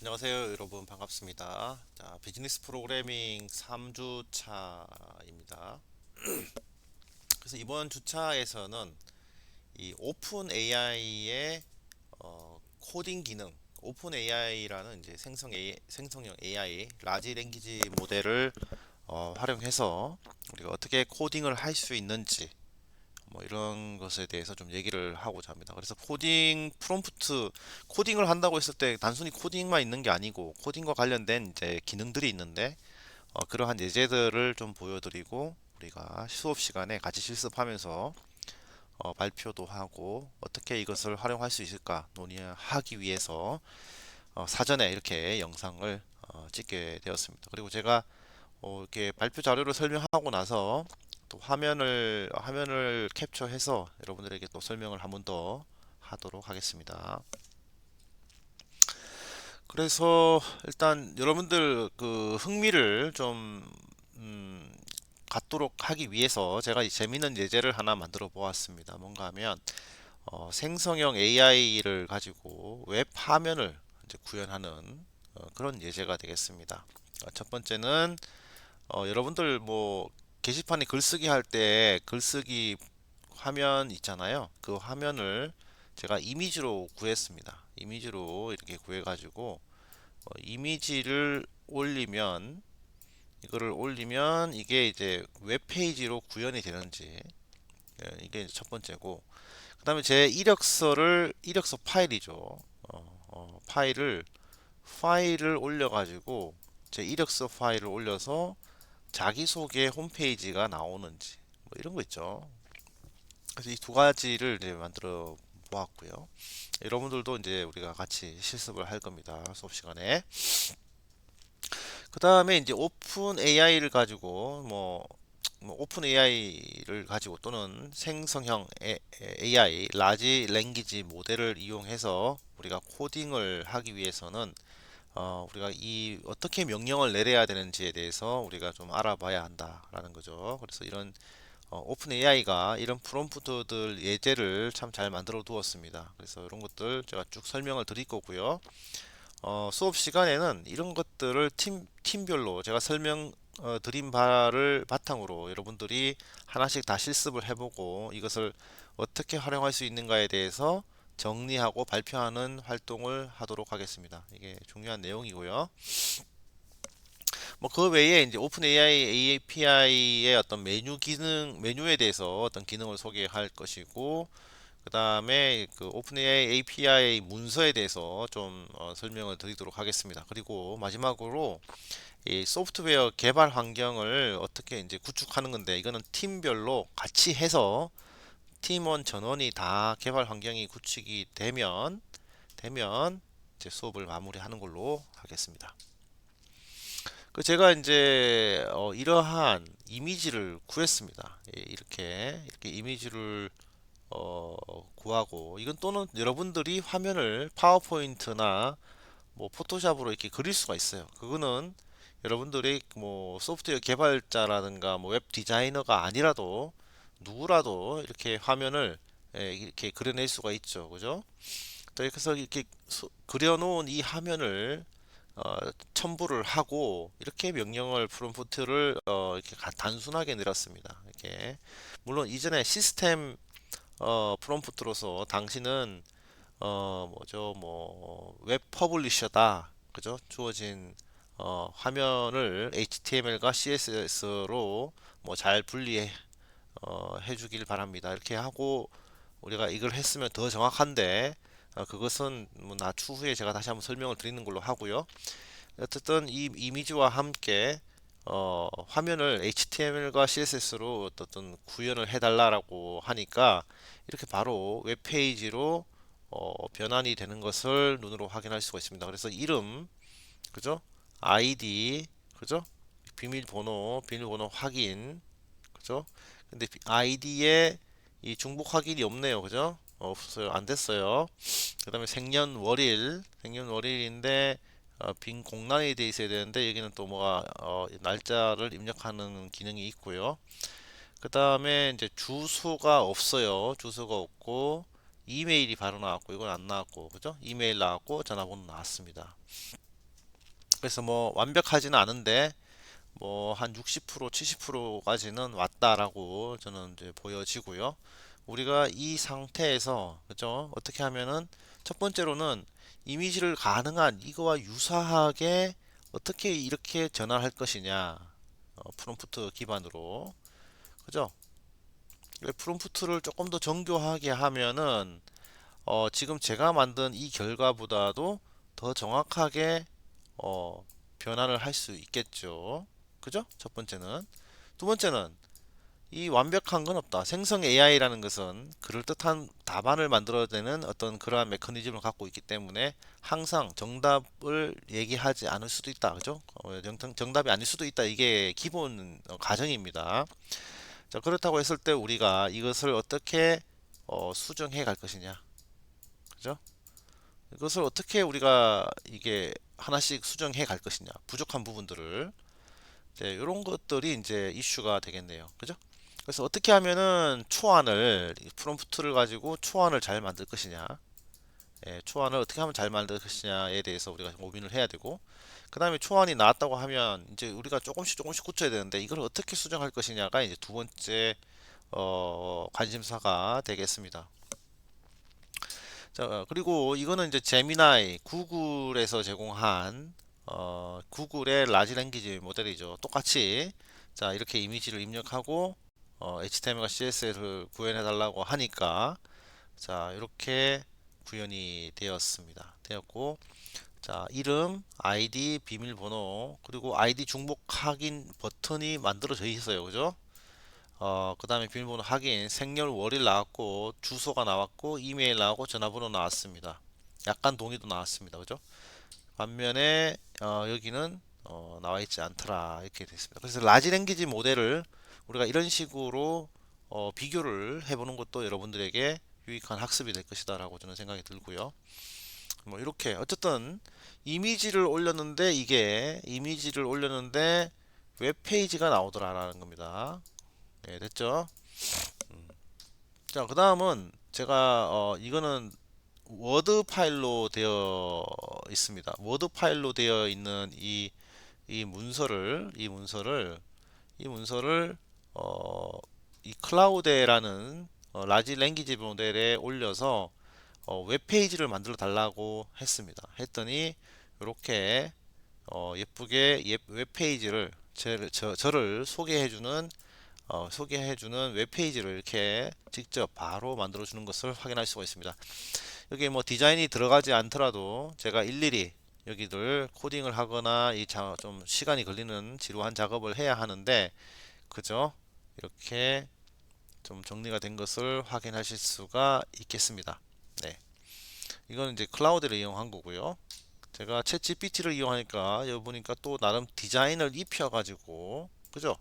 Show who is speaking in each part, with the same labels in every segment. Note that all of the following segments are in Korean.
Speaker 1: 안녕하세요, 여러분. 반갑습니다. 자, 비즈니스 프로그래밍 3주차입니다. 그래서 이번 주차에서는 이 오픈 AI의 어, 코딩 기능, 오픈 AI라는 이제 생성 AI, 생성형 AI, 라지 랭귀지 모델을 어, 활용해서 우리가 어떻게 코딩을 할 수 있는지 뭐 이런 것에 대해서 좀 얘기를 하고자 합니다. 그래서 코딩 프롬프트 코딩을 한다고 했을 때 단순히 코딩만 있는 게 아니고 코딩과 관련된 이제 기능들이 있는데 어, 그러한 예제들을 좀 보여드리고 우리가 수업 시간에 같이 실습하면서 어, 발표도 하고 어떻게 이것을 활용할 수 있을까 논의하기 위해서 어, 사전에 이렇게 영상을 어, 찍게 되었습니다. 그리고 제가 어, 이렇게 발표 자료를 설명하고 나서 또 화면을 화면을 캡처해서 여러분들에게 또 설명을 한 번 더 하도록 하겠습니다. 그래서 일단 여러분들 그 흥미를 좀 음, 갖도록 하기 위해서 제가 이 재미있는 예제를 하나 만들어 보았습니다. 뭔가 하면 어, 생성형 AI를 가지고 웹 화면을 이제 구현하는 어, 그런 예제가 되겠습니다. 어, 첫 번째는 어, 여러분들 뭐 게시판에 글쓰기 할 때 글쓰기 화면 있잖아요. 그 화면을 제가 이미지로 구했습니다. 이미지로 이렇게 구해가지고 어, 이미지를 올리면 이거를 올리면 이게 이제 웹페이지로 구현이 되는지 예, 이게 첫 번째고 그 다음에 제 이력서를 이력서 파일이죠. 어, 어, 파일을 파일을 올려가지고 제 이력서 파일을 올려서 자기소개 홈페이지가 나오는지 뭐 이런 거 있죠. 그래서 이 두 가지를 이제 만들어 보았고요. 여러분들도 이제 우리가 같이 실습을 할 겁니다. 수업 시간에. 그 다음에 이제 오픈 AI를 가지고 뭐, 뭐 오픈 AI를 가지고 또는 생성형 AI, 라지 랭귀지 모델을 이용해서 우리가 코딩을 하기 위해서는 어, 우리가 이 어떻게 명령을 내려야 되는지에 대해서 우리가 좀 알아봐야 한다라는 거죠. 그래서 이런 어, 오픈 AI가 이런 프롬프트들 예제를 참 잘 만들어 두었습니다. 그래서 이런 것들 제가 쭉 설명을 드릴 거고요. 어, 수업 시간에는 이런 것들을 팀, 팀별로 제가 설명 어, 드린 바를 바탕으로 여러분들이 하나씩 다 실습을 해보고 이것을 어떻게 활용할 수 있는가에 대해서 정리하고 발표하는 활동을 하도록 하겠습니다. 이게 중요한 내용이고요. 뭐 그 외에 이제 오픈 AI API의 어떤 메뉴 기능 메뉴에 대해서 어떤 기능을 소개할 것이고 그 다음에 그 오픈 AI API 문서에 대해서 좀 어, 설명을 드리도록 하겠습니다. 그리고 마지막으로 이 소프트웨어 개발 환경을 어떻게 이제 구축하는 건데 이거는 팀별로 같이 해서 팀원 전원이 다 개발 환경이 구축이 되면 되면 이제 수업을 마무리하는 걸로 하겠습니다. 그 제가 이제 어 이러한 이미지를 구했습니다. 예, 이렇게 이렇게 이미지를 어 구하고 이건 또는 여러분들이 화면을 파워포인트나 뭐 포토샵으로 이렇게 그릴 수가 있어요. 그거는 여러분들이 뭐 소프트웨어 개발자라든가 뭐 웹 디자이너가 아니라도 누구라도 이렇게 화면을 예, 이렇게 그려낼 수가 있죠. 그죠? 그래서 이렇게 그려놓은 이 화면을 어, 첨부를 하고 이렇게 명령을 프롬프트를 어, 이렇게 단순하게 내렸습니다. 이렇게 물론 이전에 시스템 어, 프롬프트로서 당신은 어, 뭐죠 뭐 웹 퍼블리셔다 그죠 주어진 어, 화면을 HTML과 CSS로 뭐 잘 분리해 어, 해주길 바랍니다. 이렇게 하고 우리가 이걸 했으면 더 정확한데 어, 그것은 뭐 나 추 후에 제가 다시 한번 설명을 드리는 걸로 하고요. 어쨌든 이 이미지와 함께 어, 화면을 HTML과 CSS로 어떤 구현을 해달라고 하니까 이렇게 바로 웹페이지로 어, 변환이 되는 것을 눈으로 확인할 수가 있습니다. 그래서 이름, 그죠? 아이디, 그죠? 비밀번호, 비밀번호 확인, 그죠? 근데 아이디에 이 중복 확인이 없네요. 그죠? 없어요. 안 됐어요. 그 다음에 생년월일, 생년월일인데 어, 빈 공란이 돼 있어야 되는데 여기는 또 뭐가 어, 날짜를 입력하는 기능이 있고요. 그 다음에 이제 주소가 없어요. 주소가 없고 이메일이 바로 나왔고 이건 안 나왔고 그죠? 이메일 나왔고 전화번호 나왔습니다. 그래서 뭐 완벽하지는 않은데 뭐 한 60% 70%까지는 왔다라고 저는 이제 보여지고요. 우리가 이 상태에서 그죠? 어떻게 하면은 첫 번째로는 이미지를 가능한 이거와 유사하게 어떻게 이렇게 전환할 것이냐 어, 프롬프트 기반으로 그죠? 왜 프롬프트를 조금 더 정교하게 하면은 어, 지금 제가 만든 이 결과보다도 더 정확하게 어, 변환을 할 수 있겠죠. 그죠? 첫 번째는. 두 번째는 이 완벽한 건 없다. 생성 AI라는 것은 그럴듯한 답안을 만들어내는 어떤 그러한 메커니즘을 갖고 있기 때문에 항상 정답을 얘기하지 않을 수도 있다. 그죠? 어, 정- 정답이 아닐 수도 있다. 이게 기본 어, 가정입니다. 자, 그렇다고 했을 때 우리가 이것을 어떻게 어, 수정해 갈 것이냐. 그죠? 이것을 어떻게 우리가 이게 하나씩 수정해 갈 것이냐. 부족한 부분들을. 네, 이런 것들이 이제 이슈가 되겠네요. 그죠? 그래서 어떻게 하면은 초안을 이 프롬프트를 가지고 초안을 잘 만들 것이냐, 예, 초안을 어떻게 하면 잘 만들 것이냐에 대해서 우리가 고민을 해야 되고, 그 다음에 초안이 나왔다고 하면 이제 우리가 조금씩 조금씩 고쳐야 되는데 이걸 어떻게 수정할 것이냐가 이제 두 번째 어, 관심사가 되겠습니다. 자, 어, 그리고 이거는 이제 제미나이 구글에서 제공한 어, 구글의 라지 랭귀지 모델이죠. 똑같이 자, 이렇게 이미지를 입력하고 어, HTML과 CSS를 구현해 달라고 하니까 자, 이렇게 구현이 되었습니다. 되었고 자, 이름, 아이디, 비밀번호, 그리고 아이디 중복 확인 버튼이 만들어져 있어요. 그죠? 어, 그 다음에 비밀번호 확인, 생년 월일 나왔고, 주소가 나왔고, 이메일 나오고, 전화번호 나왔습니다. 약간 동의도 나왔습니다. 그죠? 반면에, 어, 여기는, 어, 나와 있지 않더라. 이렇게 됐습니다. 그래서 라지 랭귀지 모델을 우리가 이런 식으로, 어, 비교를 해보는 것도 여러분들에게 유익한 학습이 될 것이다라고 저는 생각이 들고요. 뭐, 이렇게, 어쨌든, 이미지를 올렸는데, 이게, 이미지를 올렸는데, 웹 페이지가 나오더라라는 겁니다. 네, 됐죠? 자, 그 다음은 제가 어, 이거는 워드 파일로 되어 있습니다. 워드 파일로 되어 있는 이, 이 문서를 이 문서를 이 문서를 어, 이 클라우드라는 어, 라지 랭귀지 모델에 올려서 어, 웹페이지를 만들어 달라고 했습니다. 했더니 이렇게 어, 예쁘게 예- 웹페이지를 제, 저, 저를 소개해주는 어, 소개해주는 웹페이지를 이렇게 직접 바로 만들어 주는 것을 확인할 수가 있습니다. 여기 뭐 디자인이 들어가지 않더라도 제가 일일이 여기를 코딩을 하거나 이 좀 시간이 걸리는 지루한 작업을 해야 하는데 그죠? 이렇게 좀 정리가 된 것을 확인하실 수가 있겠습니다. 네. 이건 이제 클라우드를 이용한 거고요. 제가 챗 GPT를 이용하니까 여기 보니까 또 나름 디자인을 입혀가지고 그죠?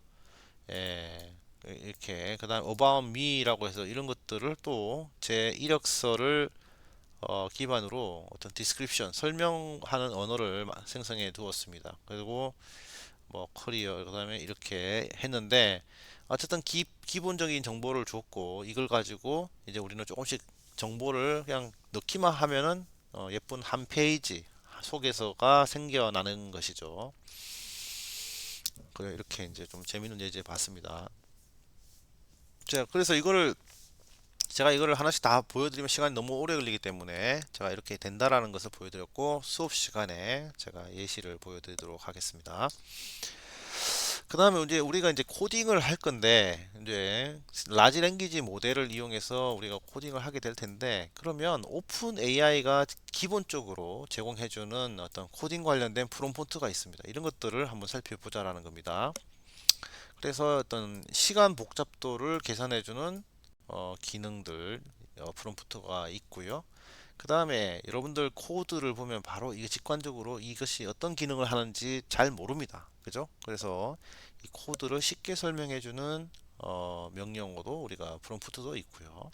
Speaker 1: 예, 이렇게 그다음 about me라고 해서 이런 것들을 또 제 이력서를 어, 기반으로 어떤 디스크립션 설명하는 언어를 마- 생성해 두었습니다. 그리고 뭐 커리어 그다음에 이렇게 했는데 어쨌든 기, 기본적인 정보를 줬고 이걸 가지고 이제 우리는 조금씩 정보를 그냥 넣기만 하면은 어, 예쁜 한 페이지 속에서가 생겨나는 것이죠. 그래 이렇게 이제 좀 재밌는 예제 봤습니다. 자, 그래서 이거를 제가 이거를 하나씩 다 보여드리면 시간이 너무 오래 걸리기 때문에 제가 이렇게 된다라는 것을 보여드렸고 수업 시간에 제가 예시를 보여드리도록 하겠습니다. 그 다음에 이제 우리가 이제 코딩을 할 건데 이제 라지 랭귀지 모델을 이용해서 우리가 코딩을 하게 될 텐데 그러면 오픈 AI가 기본적으로 제공해주는 어떤 코딩 관련된 프롬프트가 있습니다. 이런 것들을 한번 살펴보자라는 겁니다. 그래서 어떤 시간 복잡도를 계산해주는 어, 기능들 어, 프롬프트가 있고요. 그 다음에 여러분들 코드를 보면 바로 이게 직관적으로 이것이 어떤 기능을 하는지 잘 모릅니다. 그죠? 그래서 이 코드를 쉽게 설명해주는 어, 명령어도 우리가 프롬프트도 있고요.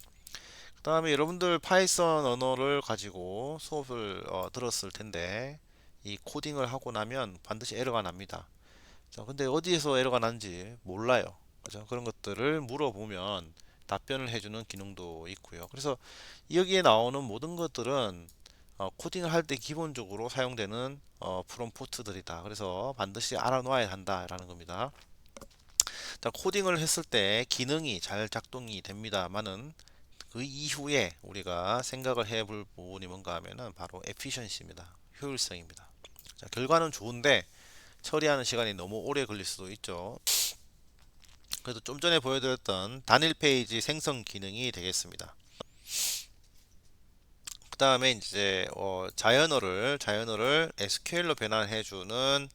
Speaker 1: 그 다음에 여러분들 파이썬 언어를 가지고 수업을 어, 들었을 텐데 이 코딩을 하고 나면 반드시 에러가 납니다. 자, 근데 어디에서 에러가 난지 몰라요. 그죠? 그런 것들을 물어보면 답변을 해주는 기능도 있고요. 그래서 여기에 나오는 모든 것들은 어, 코딩을 할 때 기본적으로 사용되는 어, 프롬프트들이다. 그래서 반드시 알아놓아야 한다라는 겁니다. 자, 코딩을 했을 때 기능이 잘 작동이 됩니다만은 그 이후에 우리가 생각을 해볼 부분이 뭔가 하면은 바로 efficiency입니다. 효율성입니다. 자, 결과는 좋은데 처리하는 시간이 너무 오래 걸릴 수도 있죠. 그래도 좀 전에 보여드렸던 단일 페이지 생성 기능이 되겠습니다. 그 다음에 이제 어, 자연어를 자연어를 SQL로 변환해주는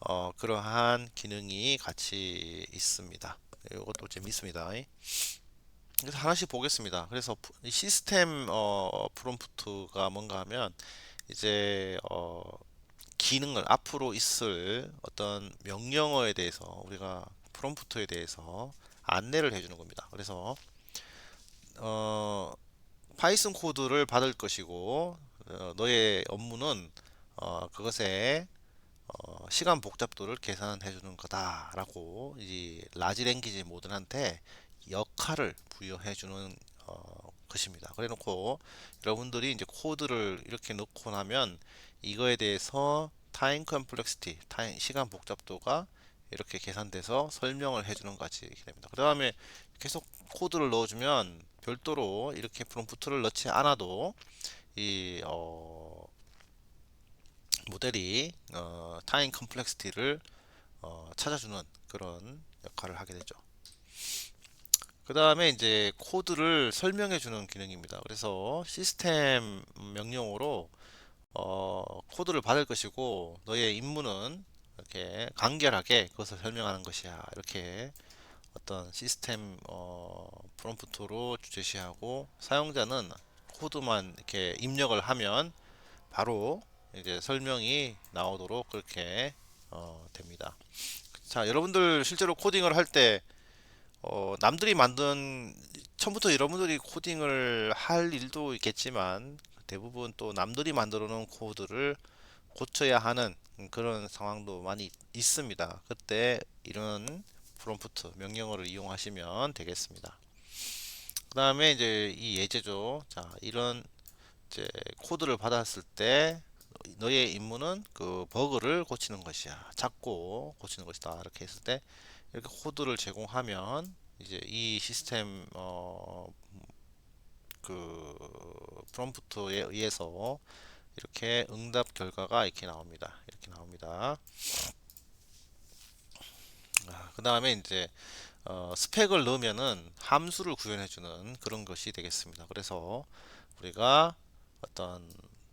Speaker 1: 어, 그러한 기능이 같이 있습니다. 이것도 재밌습니다. 그래서 하나씩 보겠습니다. 그래서 시스템 어, 프롬프트가 뭔가 하면 이제 어, 기능을 앞으로 있을 어떤 명령어에 대해서 우리가 프롬프트에 대해서 안내를 해주는 겁니다. 그래서 어, 파이썬 코드를 받을 것이고 어, 너의 업무는 어, 그것에 어, 시간 복잡도를 계산해 주는 거다라고 이 라지 랭귀지 모델한테 역할을 부여해 주는 어, 것입니다. 그래 놓고 여러분들이 이제 코드를 이렇게 넣고 나면 이거에 대해서 타임 컴플렉시티, 타임 시간 복잡도가 이렇게 계산돼서 설명을 해 주는 것이 이렇게 됩니다. 그 다음에 계속 코드를 넣어주면 별도로 이렇게 프롬프트를 넣지 않아도 이 어, 모델이 어, 타임 컴플렉시티를 어, 찾아주는 그런 역할을 하게 되죠. 그 다음에 이제 코드를 설명해 주는 기능입니다. 그래서 시스템 명령어로 어, 코드를 받을 것이고 너의 임무는 이렇게 간결하게 그것을 설명하는 것이야. 이렇게 어떤 시스템 어, 프롬프트로 제시하고 사용자는 코드만 이렇게 입력을 하면 바로 이제 설명이 나오도록 그렇게 어, 됩니다. 자, 여러분들 실제로 코딩을 할때 어, 남들이 만든 처음부터 여러분들이 코딩을 할 일도 있겠지만 대부분 또 남들이 만들어 놓은 코드를 고쳐야 하는 그런 상황도 많이 있습니다. 그때 이런 프롬프트 명령어를 이용하시면 되겠습니다. 그 다음에 이제 이 예제죠. 자, 이런 이제 코드를 받았을 때 너의 임무는 그 버그를 고치는 것이야. 찾고 고치는 것이다. 이렇게 했을 때 이렇게 코드를 제공하면 이제 이 시스템 어, 그 프롬프트에 의해서 이렇게 응답 결과가 이렇게 나옵니다. 이렇게 나옵니다. 아, 그 다음에 이제 어, 스펙을 넣으면은 함수를 구현해주는 그런 것이 되겠습니다. 그래서 우리가 어떤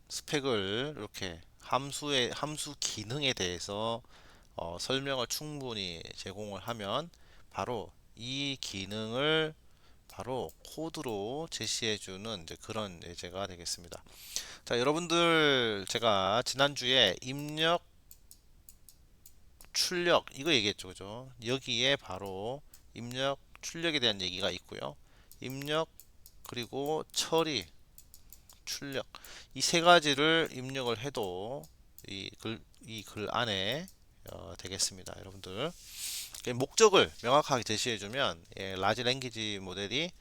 Speaker 1: 스펙을 이렇게 함수의 함수 기능에 대해서 어, 설명을 충분히 제공을 하면 바로 이 기능을 바로 코드로 제시해주는 이제 그런 예제가 되겠습니다. 자, 여러분들 제가 지난주에 입력, 출력 이거 얘기했죠, 그죠? 여기에 바로 입력, 출력에 대한 얘기가 있고요. 입력 그리고 처리, 출력 이 세 가지를 입력을 해도 이글이글 안에 어, 되겠습니다, 여러분들. 그 목적을 명확하게 제시해주면 예, 라지 랭귀지 모델이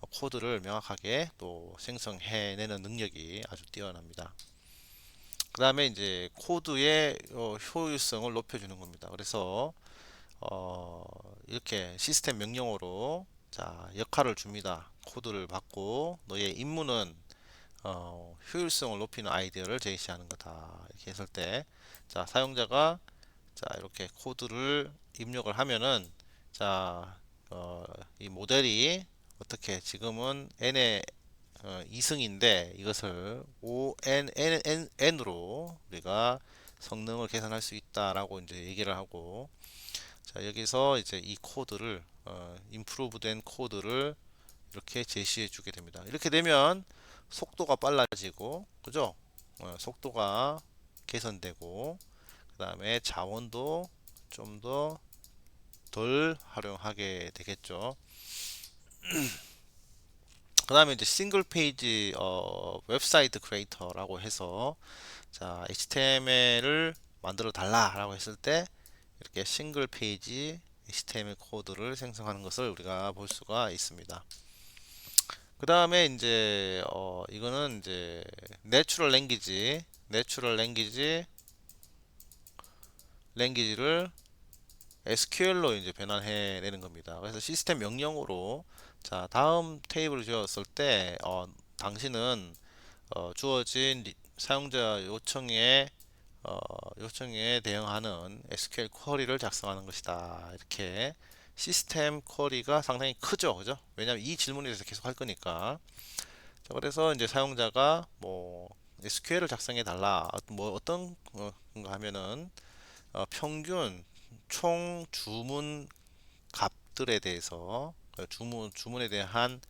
Speaker 1: 코드를 명확하게 또 생성해내는 능력이 아주 뛰어납니다. 그 다음에 이제 코드의 어, 효율성을 높여주는 겁니다. 그래서 어, 이렇게 시스템 명령어로 자 역할을 줍니다. 코드를 받고 너의 임무는 어, 효율성을 높이는 아이디어를 제시하는 거다. 이렇게 했을 때, 자, 사용자가 자, 이렇게 코드를 입력을 하면은 자, 어, 이 모델이 어떻게 지금은 n의 어, 2승인데 이것을 O n n n n으로 우리가 성능을 계산할 수 있다라고 이제 얘기를 하고 자, 여기서 이제 이 코드를 어, 임프루브된 코드를 이렇게 제시해 주게 됩니다. 이렇게 되면 속도가 빨라지고 그죠? 어, 속도가 개선되고 그 다음에 자원도 좀 더 덜 활용하게 되겠죠. 그 다음에 이제 싱글 페이지 어, 웹사이트 크리에이터라고 해서 자 HTML을 만들어 달라라고 했을 때 이렇게 싱글 페이지 HTML 코드를 생성하는 것을 우리가 볼 수가 있습니다. 그 다음에 이제 어 이거는 이제 내추럴 랭귀지 내추럴 랭귀지 랭귀지를 SQL로 이제 변환해 내는 겁니다. 그래서 시스템 명령으로 자 다음 테이블을 지었을 때 어, 당신은 어, 주어진 리- 사용자 요청에 어, 요청에 대응하는 SQL 쿼리를 작성하는 것이다. 이렇게 시스템 쿼리가 상당히 크죠, 그죠? 왜냐하면 이 질문에 대해서 계속 할 거니까. 자, 그래서 이제 사용자가 뭐 SQL을 작성해 달라. 뭐 어떤 건가 하면은 어, 평균 총 주문 값들에 대해서 그 주문 주문에 대한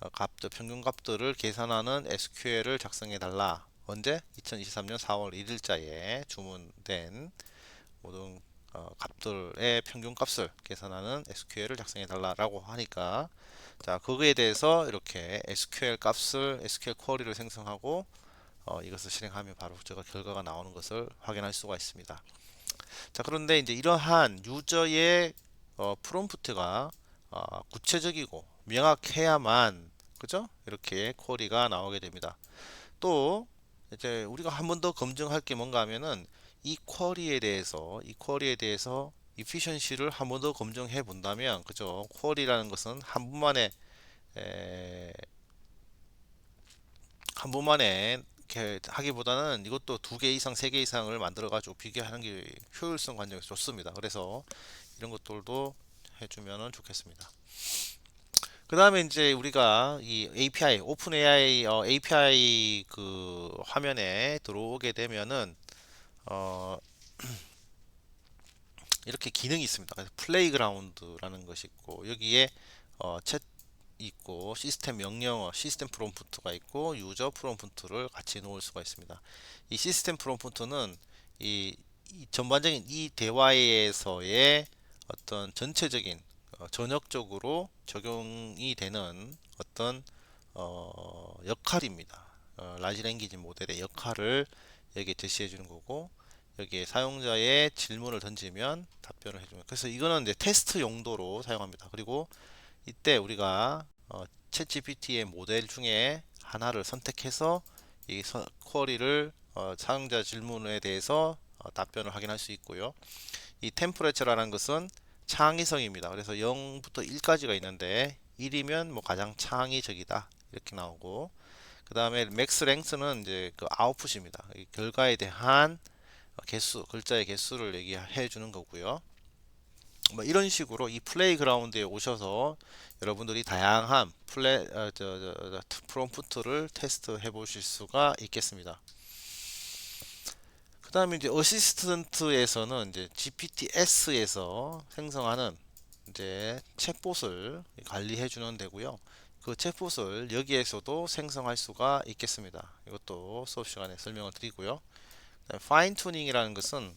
Speaker 1: 어, 값들 평균 값들을 계산하는 SQL을 작성해 달라. 언제? 2023년 4월 1일자에 주문된 모든 어, 값들의 평균 값을 계산하는 SQL을 작성해 달라라고 하니까 자 거기에 대해서 이렇게 SQL 값을 SQL 쿼리를 생성하고 어, 이것을 실행하면 바로 제가 결과가 나오는 것을 확인할 수가 있습니다. 자 그런데 이제 이러한 유저의 어, 프롬프트가 어, 구체적이고 명확해야만 그죠? 이렇게 쿼리가 나오게 됩니다. 또 이제 우리가 한 번 더 검증할 게 뭔가 하면은 이 쿼리에 대해서 이 쿼리에 대해서 이피션시를 한 번 더 검증해 본다면 그죠? 쿼리라는 것은 한 번만에 에, 한 번만에 이렇게 하기보다는 이것도 두 개 이상, 세 개 이상을 만들어 가지고 비교하는 게 효율성 관점에서 좋습니다. 그래서 이런 것들도 해주면 좋겠습니다. 그 다음에 이제 우리가 이 API, 오픈 AI, 어, API 그 화면에 들어오게 되면은 어, 이렇게 기능이 있습니다. 플레이그라운드라는 것이 있고 여기에 어, 챗 있고 시스템 명령어, 시스템 프롬프트가 있고 유저 프롬프트를 같이 놓을 수가 있습니다. 이 시스템 프롬프트는 이, 이 전반적인 이 대화에서의 어떤 전체적인 어, 전역적으로 적용이 되는 어떤 어, 역할입니다. 어, 라지 랭귀지 모델의 역할을 여기에 제시해 주는 거고 여기에 사용자의 질문을 던지면 답변을 해주면 그래서 이거는 이제 테스트 용도로 사용합니다. 그리고 이때 우리가 어, 챗GPT의 모델 중에 하나를 선택해서 이 서- 쿼리를 어, 사용자 질문에 대해서 어, 답변을 확인할 수 있고요. 이 템퍼레처라는 것은 창의성입니다. 그래서 0부터 1까지가 있는데 1이면 뭐 가장 창의적이다 이렇게 나오고 그 다음에 맥스 랭스는 이제 그 아웃풋입니다. 이 결과에 대한 개수, 글자의 개수를 얘기해 주는 거고요. 뭐 이런 식으로 이 플레이 그라운드에 오셔서 여러분들이 다양한 플레 어, 저, 저, 저, 프롬프트를 테스트해 보실 수가 있겠습니다. 그 다음에 이제 어시스턴트에서는 이제 GPTS에서 생성하는 이제 챗봇을 관리해 주는 데고요. 그 챗봇을 여기에서도 생성할 수가 있겠습니다. 이것도 수업 시간에 설명을 드리고요. 파인 튜닝이라는 것은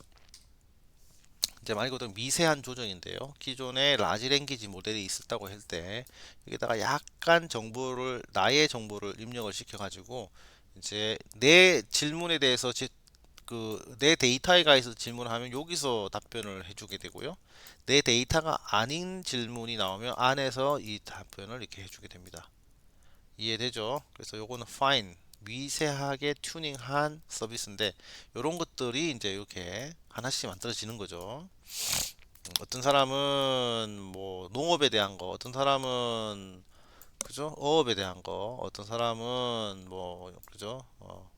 Speaker 1: 이제 말 그대로 미세한 조정인데요. 기존의 라지 랭귀지 모델이 있었다고 할 때 여기다가 약간 정보를 나의 정보를 입력을 시켜 가지고 이제 내 질문에 대해서 그 내 데이터에 가해서 질문하면 여기서 답변을 해주게 되고요. 내 데이터가 아닌 질문이 나오면 안에서 이 답변을 이렇게 해주게 됩니다. 이해되죠? 그래서 요거는 fine 미세하게 튜닝한 서비스인데 이런 것들이 이제 이렇게 하나씩 만들어지는 거죠. 음, 어떤 사람은 뭐 농업에 대한 거, 어떤 사람은 그죠? 어업에 대한 거, 어떤 사람은 뭐 그죠? 어,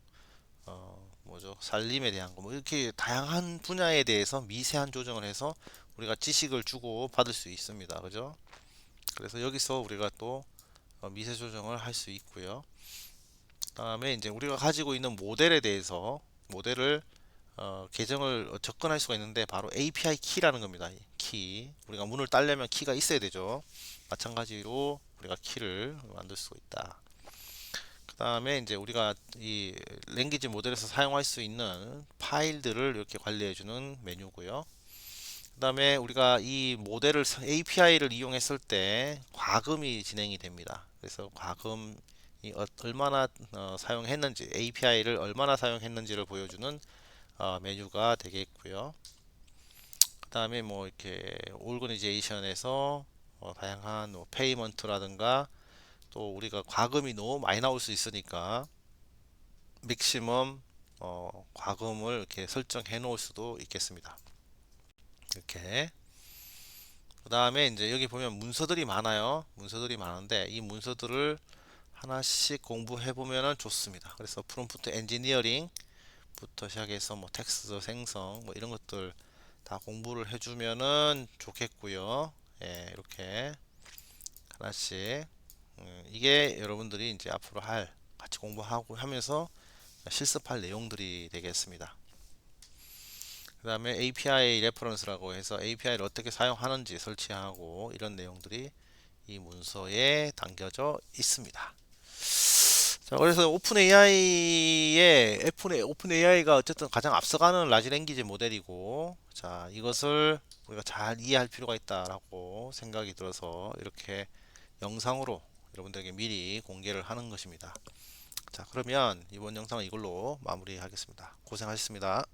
Speaker 1: 어, 뭐죠? 살림에 대한 거, 뭐 이렇게 다양한 분야에 대해서 미세한 조정을 해서 우리가 지식을 주고 받을 수 있습니다. 그죠? 그래서 여기서 우리가 또 어, 미세 조정을 할 수 있고요. 그다음에 이제 우리가 가지고 있는 모델에 대해서 모델을 어, 계정을 접근할 수가 있는데 바로 API 키라는 겁니다. 키. 우리가 문을 따려면 키가 있어야 되죠. 마찬가지로 우리가 키를 만들 수 있다. 그 다음에 이제 우리가 이 랭귀지 모델에서 사용할 수 있는 파일들을 이렇게 관리해주는 메뉴고요. 그 다음에 우리가 이 모델을 API를 이용했을 때 과금이 진행이 됩니다. 그래서 과금 이 어- 얼마나 어, 사용했는지 API를 얼마나 사용했는지를 보여주는 어, 메뉴가 되겠고요. 그 다음에 뭐 이렇게 오르거니제이션에서 어, 다양한 뭐 페이먼트라든가 또 우리가 과금이 너무 많이 나올 수 있으니까 맥시멈 어, 과금을 이렇게 설정해 놓을 수도 있겠습니다. 이렇게 그 다음에 이제 여기 보면 문서들이 많아요. 문서들이 많은데 이 문서들을 하나씩 공부해 보면은 좋습니다. 그래서 프롬프트 엔지니어링부터 시작해서 뭐 텍스트 생성 뭐 이런 것들 다 공부를 해주면은 좋겠고요. 예, 이렇게 하나씩 음, 이게 여러분들이 이제 앞으로 할 같이 공부하고 하면서 실습할 내용들이 되겠습니다. 그 다음에 API 레퍼런스라고 해서 API를 어떻게 사용하는지 설치하고 이런 내용들이 이 문서에 담겨져 있습니다. 자, 그래서 오픈 AI의 오픈 AI가 어쨌든 가장 앞서가는 라지 랭귀지 모델이고, 자, 이것을 우리가 잘 이해할 필요가 있다라고 생각이 들어서 이렇게 영상으로 여러분들에게 미리 공개를 하는 것입니다. 자, 그러면 이번 영상은 이걸로 마무리하겠습니다. 고생하셨습니다.